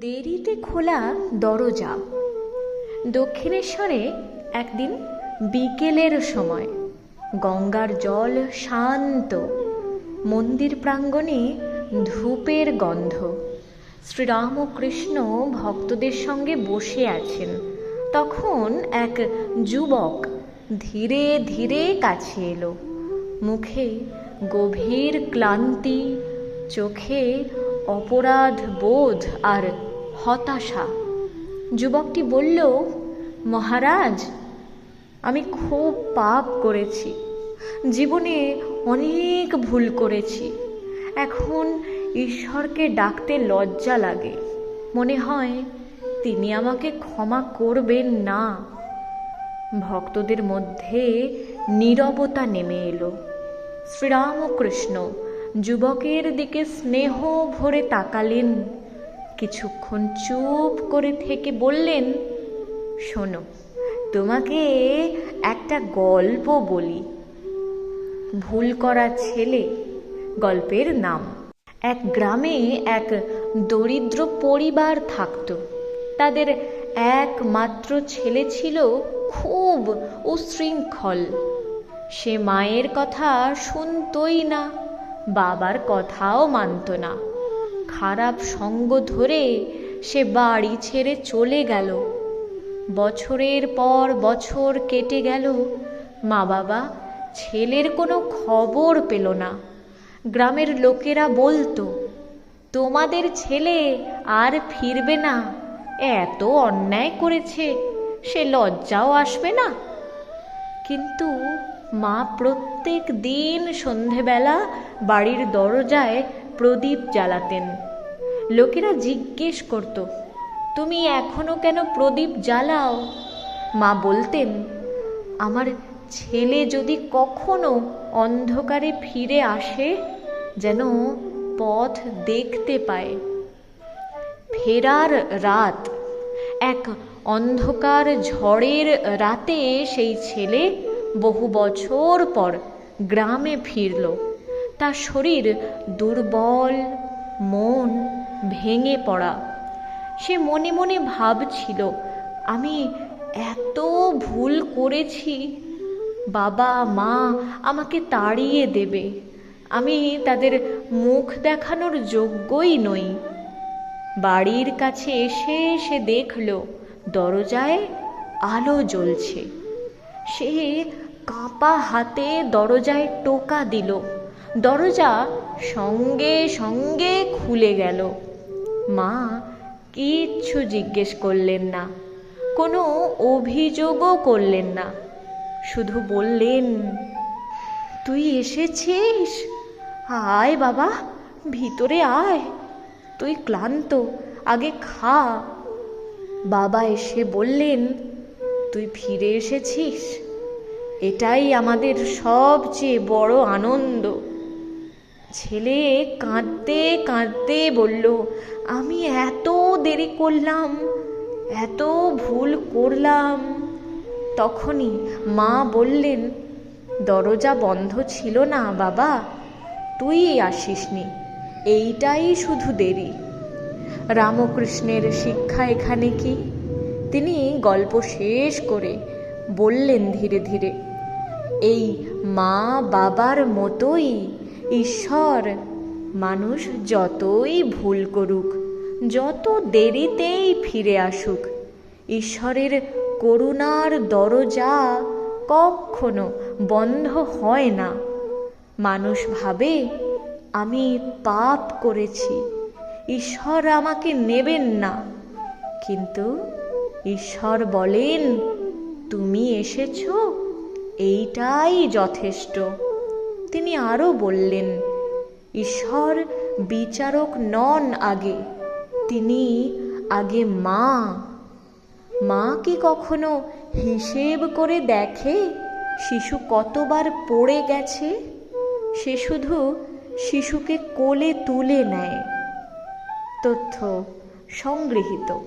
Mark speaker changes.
Speaker 1: দেরিতে খোলা দরজা। দক্ষিণেশ্বরে একদিন বিকেলের সময় গঙ্গার জল শান্ত, মন্দির প্রাঙ্গণে ধূপের গন্ধ। শ্রীরামকৃষ্ণ ভক্তদের সঙ্গে বসে আছেন। তখন এক যুবক ধীরে ধীরে কাছে এলো। মুখে গভীর ক্লান্তি, চোখে অপরাধ, বোধ আর হতাশা। যুবকটি বলল, মহারাজ, আমি খুব পাপ করেছি। জীবনে অনেক ভুল করেছি। এখন ঈশ্বরকে ডাকতে লজ্জা লাগে। মনে হয় তিনি আমাকে ক্ষমা করবেন না। ভক্তদের মধ্যে নীরবতা নেমে এলো। শ্রীরামকৃষ্ণ যুবকের দিকে স্নেহ ভরে তাকালেন। কিছুক্ষণ চুপ করে থেকে বললেন, শোনো, তোমাকে একটা গল্প বলি। ভুল করা ছেলে, গল্পের নাম। এক গ্রামে এক দরিদ্র পরিবার থাকত। তাদের একমাত্র ছেলে ছিল খুব উশৃঙ্খল। সে মায়ের কথা শুনতই না। বাবার কথাও মানত না। খারাপ সঙ্গ ধরে সে বাড়ি ছেড়ে চলে গেল। বছরের পর বছর কেটে গেল। মা বাবা ছেলের কোনো খবর পেল না। গ্রামের লোকেরা বলতো, তোমাদের ছেলে আর ফিরবে না। এত অন্যায় করেছে, সে লজ্জাও আসবে না। কিন্তু মা প্রত্যেক দিন সন্ধেবেলা বাড়ির দরজায় প্রদীপ জ্বালাতেন। লোকেরা জিজ্ঞেস করত, তুমি এখনও কেন প্রদীপ জ্বালাও? মা বলতেন, আমার ছেলে যদি কখনো অন্ধকারে ফিরে আসে, যেন পথ দেখতে পায়। ফেরার রাত, এক অন্ধকার ঝড়ের রাতে সেই ছেলে বহু বছর পর গ্রামে ফিরল। তার শরীর দুর্বল, মন ভেঙে পড়া। সে মনে মনে ভাবছিল, আমি এত ভুল করেছি? বাবা, মা আমাকে তাড়িয়ে দেবে। আমি তাদের মুখ দেখানোর যোগ্যই নই। বাড়ির কাছে এসে সে দেখল, দরজায় আলো জ্বলছে। সে কাঁপা হাতে দরজায় টোকা দিল। দরজা সঙ্গে সঙ্গে খুলে গেল। মা কিচ্ছু জিজ্ঞেস করলেন না, কোনো অভিযোগও করলেন না। শুধু বললেন, তুই এসেছিস? আয় বাবা, ভিতরে আয়। তুই ক্লান্ত, আগে খা। বাবা এসে বললেন তুই ফিরে এসেছিস? এটাই আমাদের সবচেয়ে বড় আনন্দ। ছেলে কাঁদতে কাঁদতে বলল, আমি এত দেরি করলাম, এত ভুল করলাম। তখনই মা বললেন, দরজা বন্ধ ছিল না বাবা, তুই আসিসনি, এইটাই শুধু দেরি। রামকৃষ্ণের শিক্ষা এখানে কি? তিনি গল্প শেষ করে বললেন ধীরে ধীরে, এই মা বাবার মতোই ঈশ্বর, মানুষ যতই ভুল করুক, যত দেরিতেই ফিরে আসুক, ঈশ্বরের করুণার দরজা কখনো বন্ধ হয় না। মানুষ ভাবে, আমি পাপ করেছি, ঈশ্বর আমাকে নেবেন না। কিন্তু ঈশ্বর বলেন, তুমি এসেছ? এইটাই যথেষ্ট। তিনি আরও বললেন, ঈশ্বর বিচারক নন আগে, তিনি আগে মা। মা কি কখনো হিসেব করে দেখে শিশু কতবার পড়ে গেছে? সে শুধু শিশুকে কোলে তুলে নেয়। তথ্য সংগৃহীত।